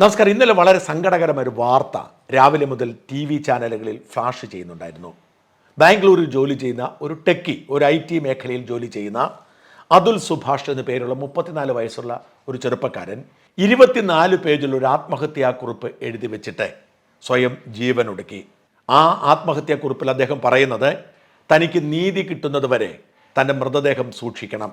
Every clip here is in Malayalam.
നമസ്കാരം. ഇന്നലെ വളരെ സങ്കടകരമായ ഒരു വാർത്ത രാവിലെ മുതൽ ടി വി ചാനലുകളിൽ ഫ്ലാഷ് ചെയ്യുന്നുണ്ടായിരുന്നു. ബാംഗ്ലൂരിൽ ജോലി ചെയ്യുന്ന ഒരു ടെക്കി ഒരു ഐ ടി മേഖലയിൽ ജോലി ചെയ്യുന്ന അതുൽ സുഭാഷ് എന്ന പേരുള്ള മുപ്പത്തിനാല് വയസ്സുള്ള ഒരു ചെറുപ്പക്കാരൻ ഇരുപത്തിനാല് പേജിൽ ഒരു ആത്മഹത്യാക്കുറിപ്പ് എഴുതി വെച്ചിട്ട് സ്വയം ജീവൻ ജീവനൊടുക്കി ആ ആത്മഹത്യാക്കുറിപ്പിൽ അദ്ദേഹം പറയുന്നത് തനിക്ക് നീതി കിട്ടുന്നത് വരെ തന്റെ മൃതദേഹം സൂക്ഷിക്കണം.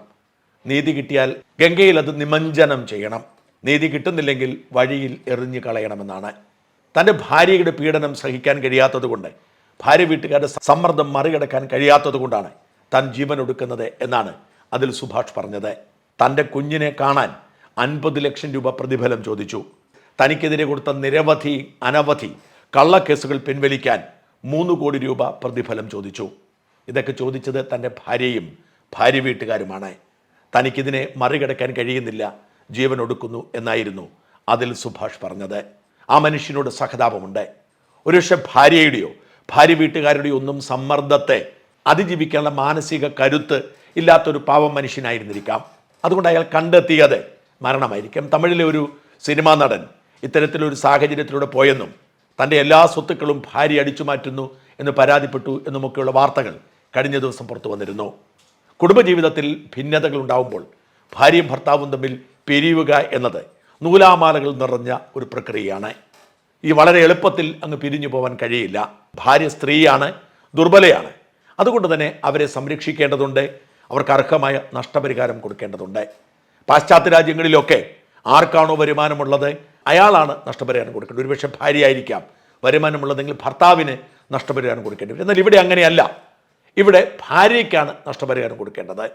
നീതി കിട്ടിയാൽ ഗംഗയിൽ അത് നിമഞ്ജനം ചെയ്യണം. നീതി കിട്ടുന്നില്ലെങ്കിൽ വഴിയിൽ എറിഞ്ഞു കളയണമെന്നാണ്. തന്റെ ഭാര്യയുടെ പീഡനം സഹിക്കാൻ കഴിയാത്തതുകൊണ്ട് ഭാര്യ വീട്ടുകാരുടെ സമ്മർദ്ദം മറികടക്കാൻ കഴിയാത്തതുകൊണ്ടാണ് താൻ ജീവൻ ഒടുക്കുന്നത് എന്നാണ് അതിൽ സുഭാഷ് പറഞ്ഞത്. തന്റെ കുഞ്ഞിനെ കാണാൻ അൻപത് ലക്ഷം രൂപ പ്രതിഫലം ചോദിച്ചു. തനിക്കെതിരെ കൊടുത്ത നിരവധി അനവധി കള്ളക്കേസുകൾ പിൻവലിക്കാൻ മൂന്ന് കോടി രൂപ പ്രതിഫലം ചോദിച്ചു. ഇതൊക്കെ ചോദിച്ചത് തന്റെ ഭാര്യയും ഭാര്യ വീട്ടുകാരുമാണ്. തനിക്കിതിനെ മറികടക്കാൻ കഴിയുന്നില്ല. ജീവൻ ഒടുക്കുന്നു എന്നായിരുന്നു അതിൽ സുഭാഷ് പറഞ്ഞത്. ആ മനുഷ്യനോട് സഹതാപമുണ്ട്. ഒരുപക്ഷെ ഭാര്യയുടെയോ ഭാര്യ വീട്ടുകാരുടെയോ ഒന്നും സമ്മർദ്ദത്തെ അതിജീവിക്കാനുള്ള മാനസിക കരുത്ത് ഇല്ലാത്തൊരു പാവം മനുഷ്യനായിരുന്നിരിക്കാം. അതുകൊണ്ട് അയാൾ കണ്ടെത്തിയത് മരണമായിരിക്കാം. തമിഴിലെ ഒരു സിനിമാ നടൻ ഇത്തരത്തിലൊരു സാഹചര്യത്തിലൂടെ പോയെന്നും തന്റെ എല്ലാ സ്വത്തുക്കളും ഭാര്യ അടിച്ചു മാറ്റുന്നു എന്ന് പരാതിപ്പെട്ടു എന്നുമൊക്കെയുള്ള വാർത്തകൾ കഴിഞ്ഞ ദിവസം പുറത്തു വന്നിരുന്നു. കുടുംബജീവിതത്തിൽ ഭിന്നതകൾ ഉണ്ടാവുമ്പോൾ ഭാര്യയും ഭർത്താവും തമ്മിൽ പിരിയുക എന്നത് നൂലാമാലകൾ നിറഞ്ഞ ഒരു പ്രക്രിയയാണ്. ഈ വളരെ എളുപ്പത്തിൽ അങ്ങ് പിരിഞ്ഞു പോകാൻ കഴിയില്ല. ഭാര്യ സ്ത്രീയാണ് ദുർബലയാണ്. അതുകൊണ്ട് തന്നെ അവരെ സംരക്ഷിക്കേണ്ടതുണ്ട്. അവർക്ക് അർഹമായ നഷ്ടപരിഹാരം കൊടുക്കേണ്ടതുണ്ട്. പാശ്ചാത്യ രാജ്യങ്ങളിലൊക്കെ ആർക്കാണോ വരുമാനമുള്ളത്? അയാളാണ് നഷ്ടപരിഹാരം കൊടുക്കേണ്ടത്. ഒരുപക്ഷെ ഭാര്യയായിരിക്കാം. വരുമാനമുള്ളതെങ്കിൽ ഭർത്താവിന് നഷ്ടപരിഹാരം കൊടുക്കേണ്ടി വരും. എന്നാൽ ഇവിടെ അങ്ങനെയല്ല. ഇവിടെ ഭാര്യയ്ക്കാണ് നഷ്ടപരിഹാരം കൊടുക്കേണ്ടത്.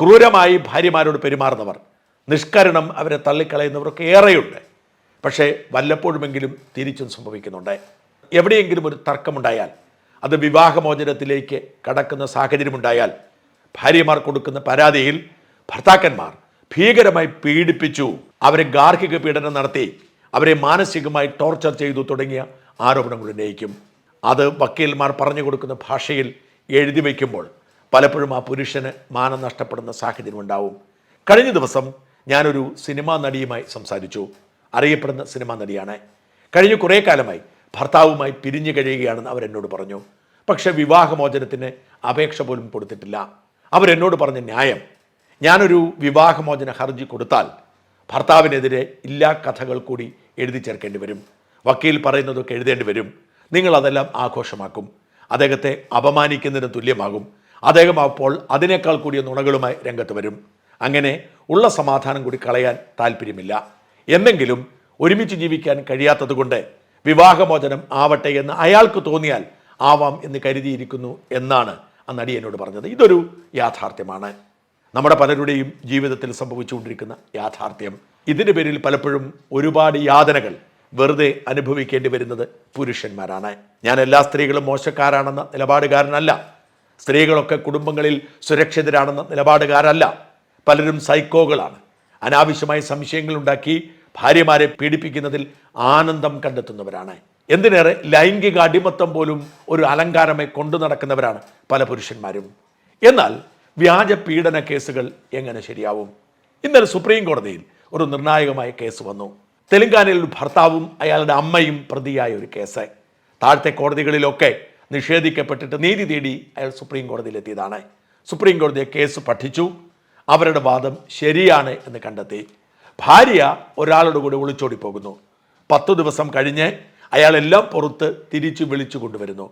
ക്രൂരമായി ഭാര്യമാരോട് പെരുമാറുന്നവർ നിഷ്കരണം അവരെ തള്ളിക്കളയുന്നവർക്ക് ഏറെയുണ്ട്. പക്ഷേ വല്ലപ്പോഴുമെങ്കിലും തിരിച്ചും സംഭവിക്കുന്നുണ്ട്. എവിടെയെങ്കിലും ഒരു തർക്കമുണ്ടായാൽ അത് വിവാഹമോചനത്തിലേക്ക് കടക്കുന്ന സാഹചര്യമുണ്ടായാൽ ഭാര്യമാർ കൊടുക്കുന്ന പരാതിയിൽ ഭർത്താക്കന്മാർ ഭീകരമായി പീഡിപ്പിച്ചു. അവരെ ഗാർഹിക പീഡനം നടത്തി അവരെ മാനസികമായി ടോർച്ചർ ചെയ്തു തുടങ്ങിയ ആരോപണങ്ങൾ ഉന്നയിക്കും. അത് വക്കീൽമാർ പറഞ്ഞു കൊടുക്കുന്ന ഭാഷയിൽ എഴുതി വയ്ക്കുമ്പോൾ പലപ്പോഴും ആ പുരുഷന് മാനം നഷ്ടപ്പെടുന്ന സാഹചര്യം ഉണ്ടാവും. കഴിഞ്ഞ ദിവസം ഞാനൊരു സിനിമാ നടിയുമായി സംസാരിച്ചു. അറിയപ്പെടുന്ന സിനിമാ നടിയാണ്. കഴിഞ്ഞ കുറേ കാലമായി ഭർത്താവുമായി പിരിഞ്ഞു കഴിയുകയാണെന്ന് അവരെന്നോട് പറഞ്ഞു. പക്ഷെ വിവാഹമോചനത്തിന് അപേക്ഷ പോലും കൊടുത്തിട്ടില്ല. അവരെന്നോട് പറഞ്ഞ ന്യായം ഞാനൊരു വിവാഹമോചന ഹർജി കൊടുത്താൽ ഭർത്താവിനെതിരെ ഇല്ലാ കഥകൾ കൂടി എഴുതി ചേർക്കേണ്ടി വരും. വക്കീൽ പറയുന്നതൊക്കെ എഴുതേണ്ടി വരും. നിങ്ങൾ അതെല്ലാം ആഘോഷമാക്കും. അദ്ദേഹത്തെ അപമാനിക്കുന്നതിന് തുല്യമാകും. അദ്ദേഹം അപ്പോൾ അതിനേക്കാൾ കൂടിയ നുണകളുമായി രംഗത്ത് വരും. അങ്ങനെ ഉള്ള സമാധാനം കൂടി കളയാൻ താല്പര്യമില്ല. എന്നെങ്കിലും ഒരുമിച്ച് ജീവിക്കാൻ കഴിയാത്തതുകൊണ്ട് വിവാഹമോചനം ആവട്ടെ എന്ന് അയാൾക്ക് തോന്നിയാൽ ആവാം എന്ന് കരുതിയിരിക്കുന്നു എന്നാണ് ആ നടി എന്നോട് പറഞ്ഞത്. ഇതൊരു യാഥാർത്ഥ്യമാണ്. നമ്മുടെ പലരുടെയും ജീവിതത്തിൽ സംഭവിച്ചുകൊണ്ടിരിക്കുന്ന യാഥാർത്ഥ്യം. ഇതിന്റെ പേരിൽ പലപ്പോഴും ഒരുപാട് യാതനകൾ വെറുതെ അനുഭവിക്കേണ്ടി വരുന്നത് പുരുഷന്മാരാണ്. ഞാൻ എല്ലാ സ്ത്രീകളും മോശക്കാരാണെന്ന നിലപാടുകാരനല്ല. സ്ത്രീകളൊക്കെ കുടുംബങ്ങളിൽ സുരക്ഷിതരാണെന്ന നിലപാടുകാരല്ല. പലരും സൈക്കോകളാണ്. അനാവശ്യമായ സംശയങ്ങൾ ഉണ്ടാക്കി ഭാര്യമാരെ പീഡിപ്പിക്കുന്നതിൽ ആനന്ദം കണ്ടെത്തുന്നവരാണ്. എന്തിനേറെ ലൈംഗിക അടിമത്തം പോലും ഒരു അലങ്കാരമായി കൊണ്ടു നടക്കുന്നവരാണ് പല പുരുഷന്മാരും. എന്നാൽ വ്യാജ പീഡന കേസുകൾ എങ്ങനെ ശരിയാവും? ഇന്നലെ സുപ്രീം കോടതിയിൽ ഒരു നിർണായകമായ കേസ് വന്നു. തെലങ്കാനയിൽ ഒരു ഭർത്താവും അയാളുടെ അമ്മയും പ്രതിയായ ഒരു കേസ്. താഴത്തെ കോടതികളിലൊക്കെ നിഷേധിക്കപ്പെട്ടിട്ട് നീതി തേടി അയാൾ സുപ്രീം കോടതിയിലെത്തിയതാണ് സുപ്രീം കോടതി കേസ് പഠിച്ചു. അവരുടെ വാദം ശരിയാണ് എന്ന് കണ്ടെത്തി. ഭാര്യ ഒരാളുടെ കൂടെ ഒളിച്ചോടി പോകുന്നു പത്തു ദിവസം കഴിഞ്ഞ് അയാളെല്ലാം പുറത്ത് തിരിച്ചു വിളിച്ചു കൊണ്ടുവരുന്നു.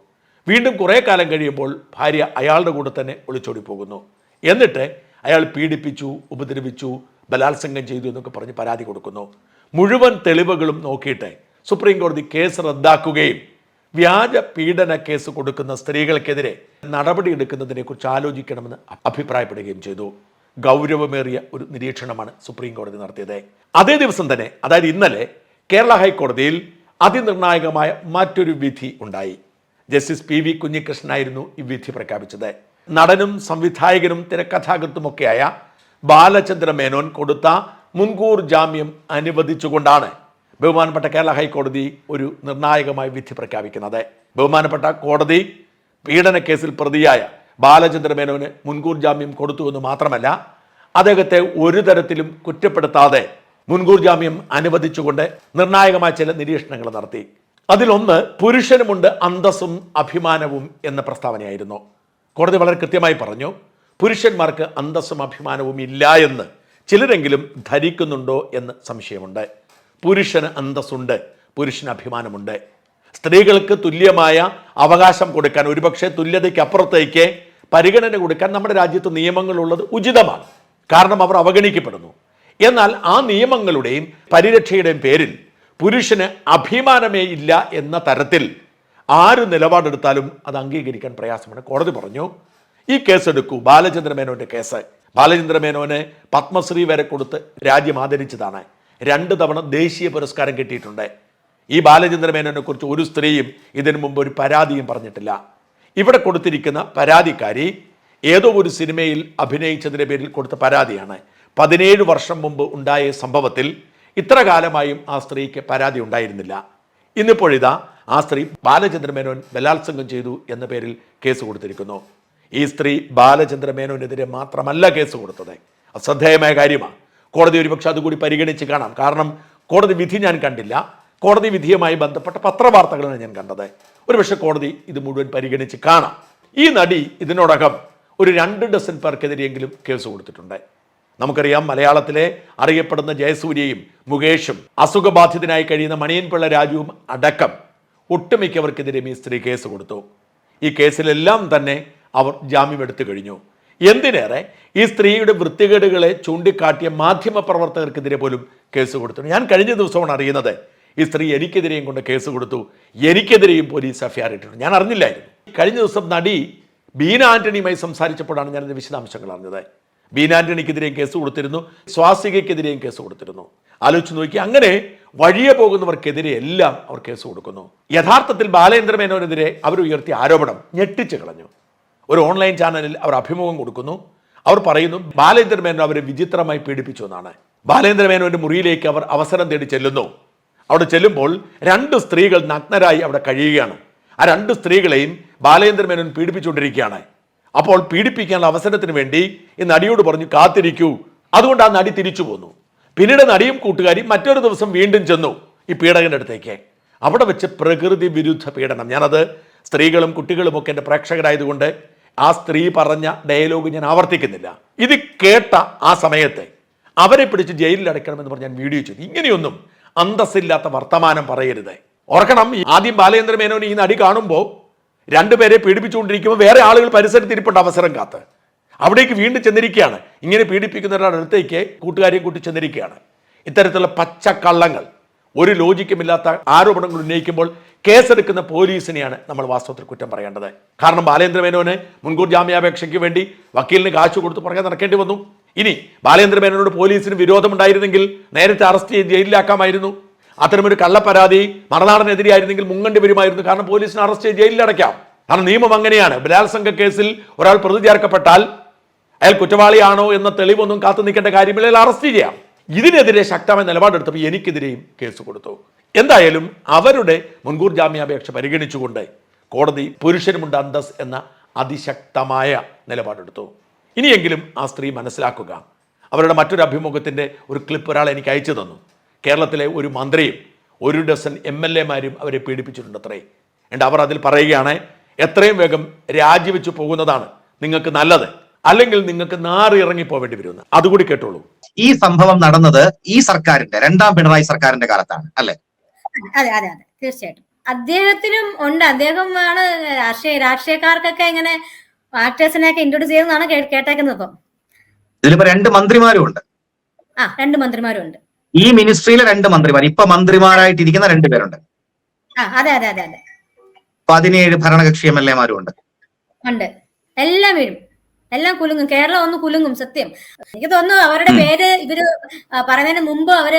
വീണ്ടും കുറേ കാലം കഴിയുമ്പോൾ ഭാര്യ അയാളുടെ കൂടെ തന്നെ ഒളിച്ചോടി പോകുന്നു എന്നിട്ട് അയാൾ പീഡിപ്പിച്ചു ഉപദ്രവിച്ചു ബലാത്സംഗം ചെയ്തു എന്നൊക്കെ പറഞ്ഞ് പരാതി കൊടുക്കുന്നു. മുഴുവൻ തെളിവുകളും നോക്കിയിട്ട് സുപ്രീം കോടതി കേസ് റദ്ദാക്കുകയും വ്യാജ പീഡന കേസ് കൊടുക്കുന്ന സ്ത്രീകൾക്കെതിരെ നടപടിയെടുക്കുന്നതിനെ കുറിച്ച് ആലോചിക്കണമെന്ന് അഭിപ്രായപ്പെടുകയും ചെയ്തു. ഗൗരവമേറിയ ഒരു നിരീക്ഷണമാണ് സുപ്രീം കോടതി നടത്തിയത്. അതേ ദിവസം തന്നെ അതായത് ഇന്നലെ കേരള ഹൈക്കോടതിയിൽ അതിനിർണായകമായ മറ്റൊരു വിധി ഉണ്ടായി. ജസ്റ്റിസ് പി വി കുഞ്ഞികൃഷ്ണനായിരുന്നു ഈ വിധി പ്രഖ്യാപിച്ചത്. നടനും സംവിധായകനും തിരക്കഥാകൃത്തുമൊക്കെയായ ബാലചന്ദ്ര മേനോൻ കൊടുത്ത മുൻകൂർ ജാമ്യം അനുവദിച്ചുകൊണ്ടാണ് ബഹുമാനപ്പെട്ട കേരള ഹൈക്കോടതി ഒരു നിർണായകമായ വിധി പ്രഖ്യാപിക്കുന്നത്. ബഹുമാനപ്പെട്ട കോടതി പീഡന കേസിൽ പ്രതിയായ ബാലചന്ദ്ര മേനോന് മുൻകൂർ ജാമ്യം കൊടുത്തു എന്ന് മാത്രമല്ല അദ്ദേഹത്തെ ഒരു തരത്തിലും കുറ്റപ്പെടുത്താതെ മുൻകൂർ ജാമ്യം അനുവദിച്ചുകൊണ്ട് നിർണായകമായ ചില നിരീക്ഷണങ്ങൾ നടത്തി. അതിലൊന്ന് പുരുഷനുമുണ്ട് അന്തസ്സും അഭിമാനവും എന്ന പ്രസ്താവനയായിരുന്നു. കോടതി വളരെ കൃത്യമായി പറഞ്ഞു പുരുഷന്മാർക്ക് അന്തസ്സും അഭിമാനവും ഇല്ല എന്ന് ചിലരെങ്കിലും ധരിക്കുന്നുണ്ടോ എന്ന് സംശയമുണ്ട്. പുരുഷന് അന്തസ്സുണ്ട് പുരുഷന് അഭിമാനമുണ്ട്. സ്ത്രീകൾക്ക് തുല്യമായ അവകാശം കൊടുക്കാൻ ഒരുപക്ഷെ തുല്യതയ്ക്ക് അപ്പുറത്തേക്ക് പരിഗണന കൊടുക്കാൻ നമ്മുടെ രാജ്യത്ത് നിയമങ്ങളുള്ളത് ഉചിതമാണ്. കാരണം അവർ അവഗണിക്കപ്പെടുന്നു. എന്നാൽ ആ നിയമങ്ങളുടെയും പരിരക്ഷയുടെയും പേരിൽ പുരുഷന് അഭിമാനമേ ഇല്ല എന്ന തരത്തിൽ ആര് നിലപാടെടുത്താലും അത് അംഗീകരിക്കാൻ പ്രയാസമാണ്. കോടതി പറഞ്ഞു ഈ കേസ് എടുക്കൂ ബാലചന്ദ്ര മേനോന്റെ കേസ്. ബാലചന്ദ്ര മേനോനെ പത്മശ്രീ വരെ കൊടുത്ത് രാജ്യം ആദരിച്ചതാണ്. രണ്ട് തവണ ദേശീയ പുരസ്കാരം കിട്ടിയിട്ടുണ്ട്. ഈ ബാലചന്ദ്രമേനോനെ കുറിച്ച് ഒരു സ്ത്രീയും ഇതിനു മുമ്പ് ഒരു പരാതിയും പറഞ്ഞിട്ടില്ല. ഇവിടെ കൊടുത്തിരിക്കുന്ന പരാതിക്കാരി ഏതോ ഒരു സിനിമയിൽ അഭിനയിച്ചതിന്റെ പേരിൽ കൊടുത്ത പരാതിയാണ്. പതിനേഴ് വർഷം മുമ്പ് ഉണ്ടായ സംഭവത്തിൽ ഇത്ര കാലമായും ആ സ്ത്രീക്ക് പരാതി ഉണ്ടായിരുന്നില്ല. ഇന്നിപ്പോഴിതാ ആ സ്ത്രീ ബാലചന്ദ്രമേനോൻ ബലാത്സംഗം ചെയ്തു എന്ന പേരിൽ കേസ് കൊടുത്തിരിക്കുന്നു. ഈ സ്ത്രീ ബാലചന്ദ്രമേനോനെതിരെ മാത്രമല്ല കേസ് കൊടുത്തത്. അശ്രദ്ധേയമായ കാര്യമാണ്. കോടതി ഒരുപക്ഷെ അതുകൂടി പരിഗണിച്ച് കാണാം. കാരണം കോടതി വിധി ഞാൻ കണ്ടില്ല. കോടതി വിധിയുമായി ബന്ധപ്പെട്ട പത്രവാർത്തകളാണ് ഞാൻ കണ്ടത്. ഒരുപക്ഷെ കോടതി ഇത് മുഴുവൻ പരിഗണിച്ച് കാണാം. ഈ നടി ഇതിനോടകം ഒരു രണ്ട് ഡസൻ പേർക്കെതിരെയെങ്കിലും കേസ് കൊടുത്തിട്ടുണ്ട്. നമുക്കറിയാം മലയാളത്തിലെ അറിയപ്പെടുന്ന ജയസൂര്യയും മുകേഷും അസുഖബാധിതനായി കഴിയുന്ന മണിയൻപിള്ള രാജുവും അടക്കം ഒട്ടുമിക്കവർക്കെതിരെ ഈ സ്ത്രീ കേസ് കൊടുത്തു. ഈ കേസിലെല്ലാം തന്നെ അവർ ജാമ്യം എടുത്തു കഴിഞ്ഞു. എന്തിനേറെ ഈ സ്ത്രീയുടെ വൃത്തികേടുകളെ ചൂണ്ടിക്കാട്ടിയ മാധ്യമ പ്രവർത്തകർക്കെതിരെ പോലും കേസ് കൊടുത്തു ഞാൻ കഴിഞ്ഞ ദിവസമാണ് അറിയുന്നത് ഈ സ്ത്രീ എനിക്കെതിരെയും കൊണ്ട് കേസ് കൊടുത്തു. എനിക്കെതിരെയും പോലീസ് എഫ്ഐആർ ഇട്ടിട്ടുണ്ട് ഞാൻ അറിഞ്ഞില്ലായിരുന്നു. കഴിഞ്ഞ ദിവസം നടി ബീന ആന്റണിയുമായി സംസാരിച്ചപ്പോഴാണ് ഇതിന്റെ വിശദാംശങ്ങൾ അറിഞ്ഞത്. ബീന ആന്റണിക്കെതിരെയും കേസ് കൊടുത്തിരുന്നു. സ്വാസികയ്ക്കെതിരെയും കേസ് കൊടുത്തിരുന്നു. ആലോചിച്ച് നോക്കി. അങ്ങനെ വഴിയെ പോകുന്നവർക്കെതിരെ എല്ലാം അവർ കേസ് കൊടുക്കുന്നു. യഥാർത്ഥത്തിൽ ബാലേന്ദ്ര മേനോനെതിരെ അവർ ഉയർത്തിയ ആരോപണം ഞെട്ടിച്ചു കളഞ്ഞു. ഒരു ഓൺലൈൻ ചാനലിൽ അവർ അഭിമുഖം കൊടുക്കുന്നു. അവർ പറയുന്നു ബാലേന്ദ്ര മേനോൻ അവരെ വിചിത്രമായി പീഡിപ്പിച്ചു എന്നാണ്. ബാലേന്ദ്ര മേനോന്റെ മുറിയിലേക്ക് അവർ അവസരം തേടി ചെല്ലുന്നു. അവിടെ ചെല്ലുമ്പോൾ രണ്ട് സ്ത്രീകൾ നഗ്നരായി അവിടെ കഴിയുകയാണ്. ആ രണ്ട് സ്ത്രീകളെയും ബാലേന്ദ്ര മേനോൻ പീഡിപ്പിച്ചുകൊണ്ടിരിക്കുകയാണ്. അപ്പോൾ പീഡിപ്പിക്കാനുള്ള അവസരത്തിന് വേണ്ടി ഈ നടിയോട് പറഞ്ഞു കാത്തിരിക്കൂ. അതുകൊണ്ട് ആ നടി തിരിച്ചു പോന്നു. പിന്നീട് നടിയും കൂട്ടുകാരിയും മറ്റൊരു ദിവസം വീണ്ടും ചെന്നു ഈ പീഡകന്റെ അടുത്തേക്ക്. അവിടെ വെച്ച് പ്രകൃതി വിരുദ്ധ പീഡനം. ഞാനത് സ്ത്രീകളും കുട്ടികളും ഒക്കെ എന്റെ പ്രേക്ഷകരായതുകൊണ്ട് ആ സ്ത്രീ പറഞ്ഞ ഡയലോഗ് ഞാൻ ആവർത്തിക്കുന്നില്ല. ഇത് കേട്ട ആ സമയത്ത് അവരെ പിടിച്ച് ജയിലിൽ അടയ്ക്കണമെന്ന് പറഞ്ഞ് ഞാൻ വീഡിയോ ചെയ്തു. ഇങ്ങനെയൊന്നും അന്തസ്സില്ലാത്ത വർത്തമാനം പറയരുത്. ഓർക്കണം ആദ്യം ബാലചന്ദ്ര മേനോൻ ഈ നടി കാണുമ്പോൾ രണ്ടുപേരെ പീഡിപ്പിച്ചുകൊണ്ടിരിക്കുമ്പോൾ വേറെ ആളുകൾ പരിസരത്ത് ഇരിപ്പുണ്ട് അവസരം കാത്ത്. അവിടേക്ക് വീണ്ടും ചെന്നിരിക്കുകയാണ്. ഇങ്ങനെ പീഡിപ്പിക്കുന്നവരുടെ അടുത്തേക്ക് കൂട്ടുകാരെ കൂട്ടി ചെന്നിരിക്കുകയാണ്. ഇത്തരത്തിലുള്ള പച്ചക്കള്ളങ്ങൾ ഒരു ലോജിക്കുമില്ലാത്ത ആരോപണങ്ങൾ ഉന്നയിക്കുമ്പോൾ കേസെടുക്കുന്ന പോലീസിനെയാണ് നമ്മൾ വാസ്തവത്തിൽ കുറ്റം പറയേണ്ടത്. കാരണം ബാലേന്ദ്ര മേനോന് മുൻകൂർ ജാമ്യാപേക്ഷയ്ക്ക് വേണ്ടി വക്കീലിന് കാശ് കൊടുത്ത് പുറകെ നടക്കേണ്ടി വന്നു. ഇനി ബാലേന്ദ്ര മേനോനോട് പോലീസിന് വിരോധമുണ്ടായിരുന്നെങ്കിൽ നേരത്തെ അറസ്റ്റ് ചെയ്ത് ജയിലിലാക്കാമായിരുന്നു. അത്തരമൊരു കള്ളപ്പരാതി മറനാടനെതിരെയായിരുന്നെങ്കിൽ മുങ്ങണ്ടി വരുമായിരുന്നു. കാരണം പോലീസിന് അറസ്റ്റ് ചെയ്ത് ജയിലിലടയ്ക്കാം കാരണം നിയമം അങ്ങനെയാണ്. ബലാത്സംഗ കേസിൽ ഒരാൾ പ്രതി ചേർക്കപ്പെട്ടാൽ അയാൾ കുറ്റവാളിയാണോ എന്ന തെളിവൊന്നും കാത്തു നിൽക്കേണ്ട കാര്യമില്ല. അറസ്റ്റ് ചെയ്യാം. ഇതിനെതിരെ ശക്തമായ നിലപാടെടുത്തപ്പോൾ എനിക്കെതിരെയും കേസ് കൊടുത്തു. എന്തായാലും അവരുടെ മുൻകൂർ ജാമ്യാപേക്ഷ പരിഗണിച്ചുകൊണ്ട് കോടതി പുരുഷനുമുണ്ട് അന്തസ് എന്ന അതിശക്തമായ നിലപാടെടുത്തു. ഇനിയെങ്കിലും ആ സ്ത്രീ മനസ്സിലാക്കുക. അവരുടെ മറ്റൊരു അഭിമുഖത്തിന്റെ ഒരു ക്ലിപ്പ് ഒരാൾ എനിക്ക് അയച്ചു തന്നു. കേരളത്തിലെ ഒരു മന്ത്രിയും ഒരു ഡസൻ എം എൽ എമാരും അവരെ പീഡിപ്പിച്ചിട്ടുണ്ട് അത്രേ എന്നിട്ട് അവർ അതിൽ പറയുകയാണ് എത്രയും വേഗം രാജിവെച്ച് പോകുന്നതാണ് നിങ്ങൾക്ക് നല്ലത്. അല്ലെങ്കിൽ നിങ്ങൾക്ക് നാറി ഇറങ്ങി പോവേണ്ടി വരുമെന്ന്. അതുകൂടി കേട്ടോളൂ. ഈ സംഭവം നടന്നത് ഈ സർക്കാരിന്റെ രണ്ടാം പിണറായി സർക്കാരിന്റെ കാലത്താണ് അല്ലെ? അതെ അതെ അതെ. തീർച്ചയായിട്ടും. അദ്ദേഹത്തിനും ഉണ്ട്. അദ്ദേഹം അദ്ദേഹമാണ് രാഷ്ട്രീയ രാഷ്ട്രീയക്കാർക്കൊക്കെ ഇങ്ങനെ ആക്ടേഴ്സിനെയൊക്കെ ഇൻട്രോഡ്യൂസ് ചെയ്യുന്നതാണ് കേട്ടേക്കുന്നത് ഇപ്പം. ഇതിലിപ്പോ രണ്ട് മന്ത്രിമാരും ഉണ്ട്. ആ രണ്ട് മന്ത്രിമാരും ഉണ്ട്. ഈ മിനിസ്ട്രിയിലെ രണ്ട് മന്ത്രിമാർ ഇപ്പൊ മന്ത്രിമാരായിട്ടിരിക്കുന്ന രണ്ടുപേരുണ്ട് ആ അതെ അതെ അതെ അതെ. പതിനേഴ് ഭരണകക്ഷി എം എൽ എമാരും ഉണ്ട്. ഉണ്ട്. എല്ലാം വീഴും എല്ലാം കുലുങ്ങും. കേരളം ഒന്ന് കുലുങ്ങും സത്യം. എനിക്ക് തോന്നുന്നു അവരുടെ പേര് ഇവർ പറയുന്നതിന് മുമ്പ് അവർ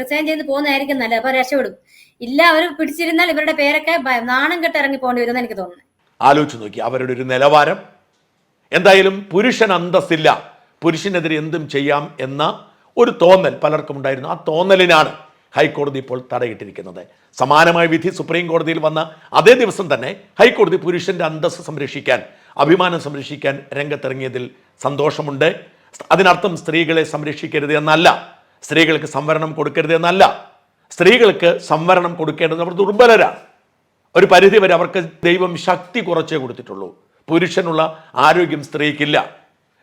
റിസൈൻ ചെയ്ത് പോകുന്നതായിരിക്കും നല്ലത്. അപ്പൊ രക്ഷപ്പെടും. ഇല്ല അവർ പിടിച്ചിരുന്നാൽ ഇവരുടെ പേരൊക്കെ നാണം കെട്ട് ഇറങ്ങി പോകേണ്ടി വരുമെന്ന് എനിക്ക് തോന്നുന്നു. ആലോചിച്ചു നോക്കി. അവരുടെ ഒരു നിലവാരം. എന്തായാലും പുരുഷൻ അന്തസ്സില്ല. പുരുഷനെതിരെ എന്തും ചെയ്യാം എന്ന ഒരു തോന്നൽ പലർക്കും ഉണ്ടായിരുന്നു. ആ തോന്നലിനാണ് ഹൈക്കോടതി ഇപ്പോൾ തടയിട്ടിരിക്കുന്നത്. സമാനമായ വിധി സുപ്രീം കോടതിയിൽ വന്ന അതേ ദിവസം തന്നെ ഹൈക്കോടതി പുരുഷന്റെ അന്തസ്സ് സംരക്ഷിക്കാൻ അഭിമാനം സംരക്ഷിക്കാൻ രംഗത്തിറങ്ങിയതിൽ സന്തോഷമുണ്ട്. അതിനർത്ഥം സ്ത്രീകളെ സംരക്ഷിക്കരുത് എന്നല്ല. സ്ത്രീകൾക്ക് സംവരണം കൊടുക്കരുത് എന്നല്ല. സ്ത്രീകൾക്ക് സംവരണം കൊടുക്കേണ്ടത് അവർ ദുർബലരാണ്. ഒരു പരിധി വരെ അവർക്ക് ദൈവം ശക്തി കുറച്ചേ കൊടുത്തിട്ടുള്ളൂ. പുരുഷനുള്ള ആരോഗ്യം സ്ത്രീക്കില്ല.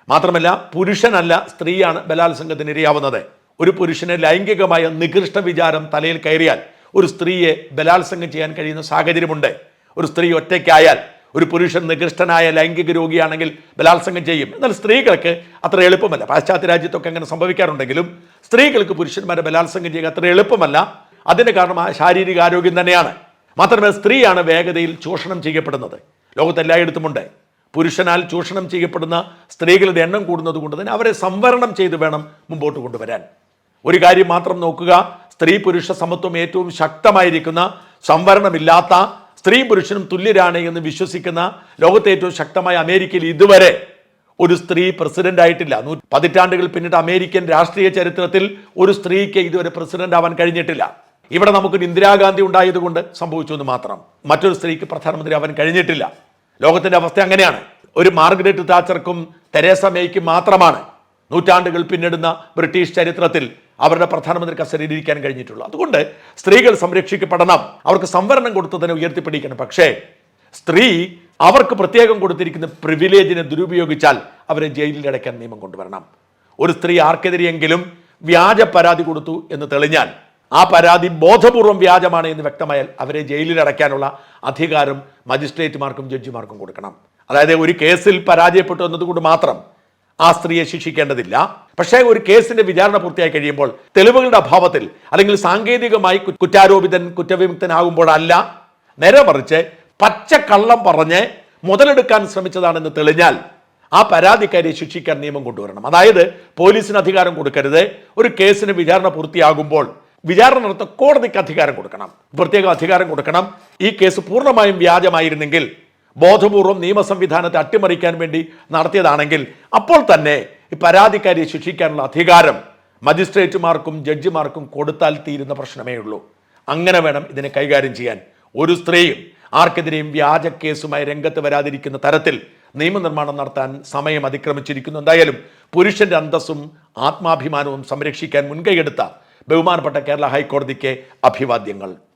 മാത്രമല്ല പുരുഷനല്ല സ്ത്രീയാണ് ബലാത്സംഗത്തിന് ഇരയാവുന്നത്. ഒരു പുരുഷന് ലൈംഗികമായ നികൃഷ്ട വിചാരം തലയിൽ കയറിയാൽ ഒരു സ്ത്രീയെ ബലാത്സംഗം ചെയ്യാൻ കഴിയുന്ന സാഹചര്യമുണ്ട്. ഒരു സ്ത്രീ ഒറ്റയ്ക്കായാൽ ഒരു പുരുഷൻ നികൃഷ്ടനായ ലൈംഗിക രോഗിയാണെങ്കിൽ ബലാത്സംഗം ചെയ്യും. എന്നാൽ സ്ത്രീകൾക്ക് അത്ര എളുപ്പമല്ല. പാശ്ചാത്യ രാജ്യത്തൊക്കെ അങ്ങനെ സംഭവിക്കാറുണ്ടെങ്കിലും സ്ത്രീകൾക്ക് പുരുഷന്മാരെ ബലാത്സംഗം ചെയ്യുക അത്ര എളുപ്പമല്ല. അതിന് കാരണം ആ ശാരീരിക ആരോഗ്യം തന്നെയാണ്. മാത്രമല്ല സ്ത്രീയാണ് വേഗതയിൽ ചൂഷണം ചെയ്യപ്പെടുന്നത്. ലോകത്തെല്ലായിടത്തുമുണ്ട് പുരുഷനാൽ ചൂഷണം ചെയ്യപ്പെടുന്ന സ്ത്രീകളുടെ എണ്ണം കൂടുന്നത് കൊണ്ട് തന്നെ അവരെ സംവരണം ചെയ്ത് വേണം മുമ്പോട്ട് കൊണ്ടുവരാൻ. ഒരു കാര്യം മാത്രം നോക്കുക. സ്ത്രീ പുരുഷ സമത്വം ഏറ്റവും ശക്തമായിരിക്കുന്ന സംവരണമില്ലാത്ത സ്ത്രീ പുരുഷനും തുല്യരാണ് എന്ന് വിശ്വസിക്കുന്ന ലോകത്തെ ഏറ്റവും ശക്തമായ അമേരിക്കയിൽ ഇതുവരെ ഒരു സ്ത്രീ പ്രസിഡന്റ് ആയിട്ടില്ല. പതിറ്റാണ്ടുകൾ പിന്നിട്ട് അമേരിക്കൻ രാഷ്ട്രീയ ചരിത്രത്തിൽ ഒരു സ്ത്രീക്ക് ഇതുവരെ പ്രസിഡന്റ് ആവാൻ കഴിഞ്ഞിട്ടില്ല. ഇവിടെ നമുക്കൊരു ഇന്ദിരാഗാന്ധി ഉണ്ടായതുകൊണ്ട് സംഭവിച്ചു എന്ന് മാത്രം. മറ്റൊരു സ്ത്രീക്ക് പ്രധാനമന്ത്രി ആവാൻ കഴിഞ്ഞിട്ടില്ല. ലോകത്തിന്റെ അവസ്ഥ അങ്ങനെയാണ്. ഒരു മാർഗരറ്റ് താച്ചർക്കും തെരേസ മേയ്ക്കും മാത്രമാണ് നൂറ്റാണ്ടുകൾ പിന്നിടുന്ന ബ്രിട്ടീഷ് ചരിത്രത്തിൽ അവരുടെ പ്രധാനമന്ത്രി കസ്റ്റഡിയിൽ ഇരിക്കാൻ കഴിഞ്ഞിട്ടുള്ളൂ. അതുകൊണ്ട് സ്ത്രീകൾ സംരക്ഷിക്കപ്പെടണം. അവർക്ക് സംവരണം കൊടുത്തതിനെ ഉയർത്തിപ്പിടിക്കണം. പക്ഷേ സ്ത്രീ അവർക്ക് പ്രത്യേകം കൊടുത്തിരിക്കുന്ന പ്രിവിലേജിനെ ദുരുപയോഗിച്ചാൽ അവരെ ജയിലിൽ അടയ്ക്കാൻ നിയമം കൊണ്ടുവരണം. ഒരു സ്ത്രീ ആർക്കെതിരെയെങ്കിലും വ്യാജ പരാതി കൊടുത്തു എന്ന് തെളിഞ്ഞാൽ ആ പരാതി ബോധപൂർവം വ്യാജമാണ് എന്ന് വ്യക്തമായാൽ അവരെ ജയിലിൽ അടയ്ക്കാനുള്ള അധികാരം മജിസ്ട്രേറ്റുമാർക്കും ജഡ്ജിമാർക്കും കൊടുക്കണം. അതായത് ഒരു കേസിൽ പരാജയപ്പെട്ടു എന്നതുകൊണ്ട് മാത്രം ആ സ്ത്രീയെ ശിക്ഷിക്കേണ്ടതില്ല. പക്ഷേ ഒരു കേസിന്റെ വിചാരണ പൂർത്തിയായി കഴിയുമ്പോൾ തെളിവുകളുടെ അഭാവത്തിൽ അല്ലെങ്കിൽ സാങ്കേതികമായി കുറ്റാരോപിതൻ കുറ്റവിമുക്തനാകുമ്പോഴല്ല നേരെ മറിച്ച് പച്ചക്കള്ളം പറഞ്ഞ് മുതലെടുക്കാൻ ശ്രമിച്ചതാണെന്ന് തെളിഞ്ഞാൽ ആ പരാതിക്കാരിയെ ശിക്ഷിക്കാൻ നിയമം കൊണ്ടുവരണം. അതായത് പോലീസിന് അധികാരം കൊടുക്കരുത്. ഒരു കേസിന് വിചാരണ പൂർത്തിയാകുമ്പോൾ വിചാരണ നടത്ത കോടതിക്ക് അധികാരം കൊടുക്കണം. പ്രത്യേക അധികാരം കൊടുക്കണം. ഈ കേസ് പൂർണമായും വ്യാജമായിരുന്നെങ്കിൽ ബോധപൂർവം നിയമസംവിധാനത്തെ അട്ടിമറിക്കാൻ വേണ്ടി നടത്തിയതാണെങ്കിൽ അപ്പോൾ തന്നെ പരാതിക്കാരിയെ ശിക്ഷിക്കാനുള്ള അധികാരം മജിസ്ട്രേറ്റുമാർക്കും ജഡ്ജിമാർക്കും കൊടുത്താൽ തീരുന്ന പ്രശ്നമേ ഉള്ളൂ. അങ്ങനെ വേണം ഇതിനെ കൈകാര്യം ചെയ്യാൻ. ഒരു സ്ത്രീയും ആർക്കെതിരെയും വ്യാജ കേസുമായി രംഗത്ത് വരാതിരിക്കുന്ന തരത്തിൽ നിയമനിർമ്മാണം നടത്താൻ സമയം അതിക്രമിച്ചിരിക്കുന്നു. എന്തായാലും പുരുഷന്റെ അന്തസ്സും ആത്മാഭിമാനവും സംരക്ഷിക്കാൻ മുൻകൈയെടുത്ത ബഹുമാനപ്പെട്ട കേരള ഹൈക്കോടതിക്ക് അഭിവാദ്യങ്ങൾ.